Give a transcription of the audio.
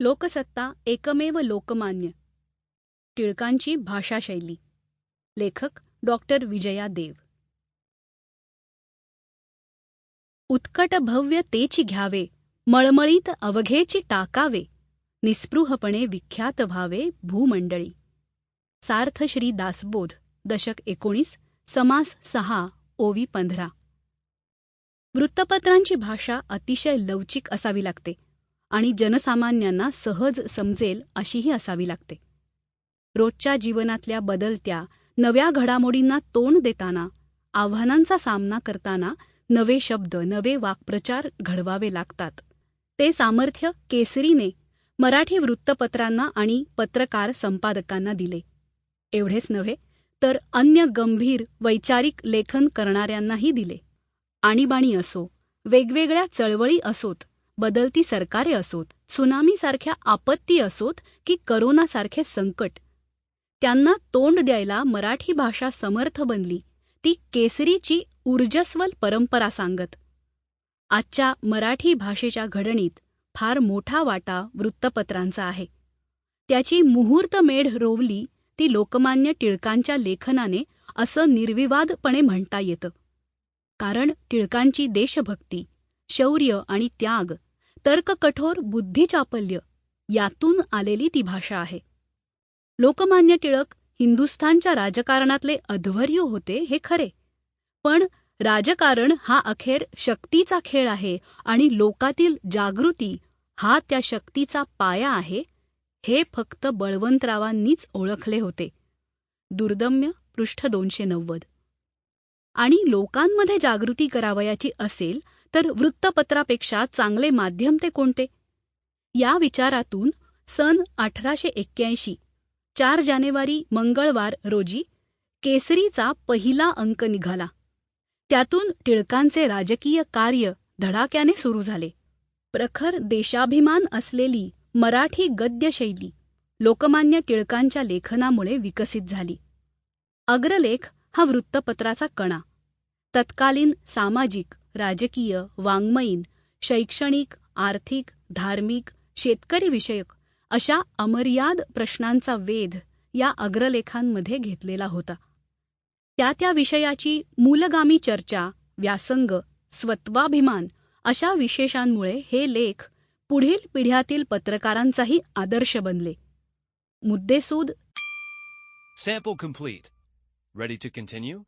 लोकसत्ता एकमेव लोकमान्य. टिळकांची भाषाशैली. लेखक डॉक्टर विजया देव. उत्कट भव्य तेची घ्यावे मळमळीत अवघेची टाकावे निस्पृहपणे विख्यात व्हावे भूमंडळी. सार्थ श्री दासबोध दशक एकोणीस समास सहा ओवी पंधरा. वृत्तपत्रांची भाषा अतिशय लवचिक असावी लागते. आणि जनसामान्यांना सहज समजेल अशीही असावी लागते. रोजच्या जीवनातल्या बदलत्या नव्या घडामोडींना तोंड देताना आव्हानांचा सामना करताना नवे शब्द नवे वाक्प्रचार घडवावे लागतात. ते सामर्थ्य केसरीने मराठी वृत्तपत्रांना आणि पत्रकार संपादकांना दिले. एवढेच नव्हे तर अन्य गंभीर वैचारिक लेखन करणाऱ्यांनाही दिले. आणीबाणी असो वेगवेगळ्या चळवळी असोत बदलती सरकारे असोत सुनामीसारख्या आपत्ती असोत की करोनासारखे संकट. त्यांना तोंड द्यायला मराठी भाषा समर्थ बनली. ती केसरीची ऊर्जस्वल परंपरा सांगत. आजच्या मराठी भाषेच्या घडणीत फार मोठा वाटा वृत्तपत्रांचा आहे. त्याची मुहूर्तमेढ रोवली ती लोकमान्य टिळकांच्या लेखनाने असं निर्विवादपणे म्हणता येतं. कारण टिळकांची देशभक्ती शौर्य आणि त्याग तर्ककठोर बुद्धिचापल्य यातून आलेली ती भाषा आहे. लोकमान्य टिळक हिंदुस्थानच्या राजकारणातले अध्वर्य होते हे खरे. पण राजकारण हा अखेर शक्तीचा खेळ आहे आणि लोकातील जागृती हा त्या शक्तीचा पाया आहे हे फक्त बळवंतरावांनीच ओळखले होते. दुर्दम्य पृष्ठ दोनशे नव्वद. आणि लोकांमध्ये जागृती करावयाची असेल तर वृत्तपत्रापेक्षा चांगले माध्यम ते कोणते? या विचारातून सन अठराशे एक्क्याऐंशी चार जानेवारी मंगळवार रोजी केसरीचा पहिला अंक निघाला. त्यातून टिळकांचे राजकीय कार्य धडाक्याने सुरू झाले. प्रखर देशाभिमान असलेली मराठी गद्यशैली लोकमान्य टिळकांच्या लेखनामुळे विकसित झाली. अग्रलेख हा वृत्तपत्राचा कणा. तत्कालीन सामाजिक राजकीय वाङ्मयीन शैक्षणिक आर्थिक धार्मिक शेतकरी विषयक अशा अमर्याद प्रश्नांचा वेध या अग्रलेखांमध्ये घेतलेला होता त्या त्या विषयाची मूलगामी चर्चा व्यासंग स्वत्वाभिमान अशा विशेषांमुळे हे लेख पुढील पिढ्यातील पत्रकारांचाही आदर्श बनले मुद्देसूद Sample complete. Ready to continue?